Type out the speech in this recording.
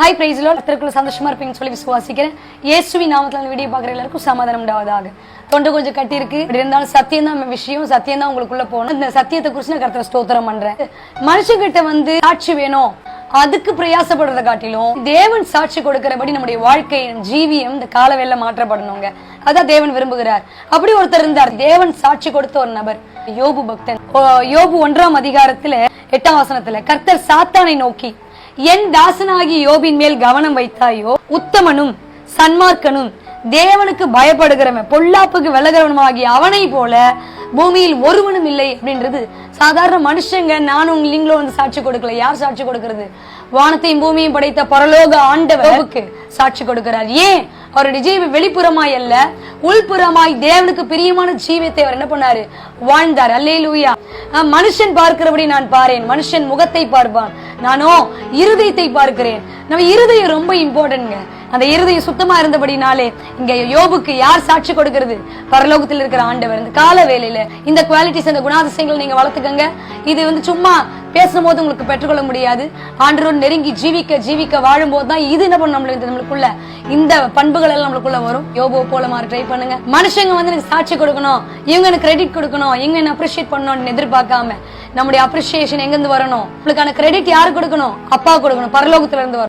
High பிரைஸ்லோ கத்திரக்குள்ள சந்தோஷமா இருப்பீங்கன்னு சொல்லி விசுவாசிக்கிறேன். இயேசுவி நாமத்தில் வீடியோ பார்க்குற எல்லாருக்கும் சமாதானம் உண்டாவதாக. தொண்டை கொஞ்சம் கட்டி இருக்கு இருந்தாலும் சத்தியம் தான் விஷயம். சத்தியம் தான் உங்களுக்குள்ள போகணும். இந்த சத்தியத்தை குறித்து நான் கருத்துல ஸ்தோத்திரம் பண்றேன். மனுஷங்கிட்ட வந்து சாட்சி வேணும். அதுக்கு பிரயாசப்படுறதை காட்டிலும் தேவன் சாட்சி கொடுக்கிறபடி நம்முடைய வாழ்க்கை ஜீவியம் இந்த காலவேல மாற்றப்படணுங்க. அதான் தேவன் விரும்புகிறார். அப்படி ஒருத்தர் இருந்தார். தேவன் சாட்சி கொடுத்த ஒரு நபர் யோபு பக்தன். ஓ, யோபு ஒன்றாம் அதிகாரத்துல எட்டாம் வசனத்துல கர்த்தர் சாத்தானை நோக்கி என் தாசனாகி யோபின் மேல் கவனம் வைத்தாயோ? உத்தமனும் சன்மார்க்கனும் தேவனுக்கு பயப்படுகிறவன் பொல்லாப்புக்கு விலகிறவனுமாகி அவனை போல பூமியில் ஒருவனும் இல்லை அப்படின்றது சாதாரண மனுஷங்க நானும் நீங்களும் வந்து சாட்சி கொடுக்கல. யார் சாட்சி கொடுக்கிறது? வானத்தையும் பூமியும் படைத்த பரலோக ஆண்டவருக்கு சாட்சி கொடுக்கிறார். ஏன்? அவருடைய ஜீவி வெளிப்புறமாய் அல்ல உள்புறமாய் தேவனுக்கு பிரியமான ஜீவியத்தை அவர் என்ன பண்ணாரு? வாழ்ந்தார். அல்லே லூயா மனுஷன் பார்க்கிறபடி நான் பாரேன். மனுஷன் முகத்தை பார்ப்பான். நானோ இருதயத்தை பார்க்கிறேன். நம்ம இருதயம் ரொம்ப இம்பார்ட்டன்ட்ங்க அந்த இருதயம் சுத்தமா இருந்தபடினாலே இங்க யோபுக்கு யார் சாட்சி கொடுக்கிறது? பரலோகத்தில் இருக்கிற ஆண்டவர். இந்த கால வேலையில இந்த குவாலிட்டிஸ் இந்த குணாதிசயங்கள் நீங்க வளர்த்துக்கங்க. இது வந்து சும்மா பேசும்போது உங்களுக்கு பெற்றுக்கொள்ள முடியாது. ஆண்டரோடு நெருங்கி ஜீவிக்க ஜீவிக்க வாழும்போது தான் இது என்ன பண்ணும் நம்மளுக்கு? நம்மளுக்குள்ள இந்த பண்புகள் எல்லாம் நம்மளுக்குள்ள வரும். யோபோ போல மாதிரி ட்ரை பண்ணுங்க. மனுஷங்க வந்து எனக்கு சாட்சி கொடுக்கணும். இவங்க எனக்கு கிரெடிட் கொடுக்கணும். இவங்க என்ன அப்ரிஷியேட் பண்ணணும்னு எதிர்பார்க்காம நம்முடைய அப்ரிசியேஷன் எங்க இருந்து வரணும்? உங்களுக்கான கிரெடிட் யாரு கொடுக்கணும்? அப்பா கொடுக்கணும். பரலோகத்துல இருந்து வரணும்.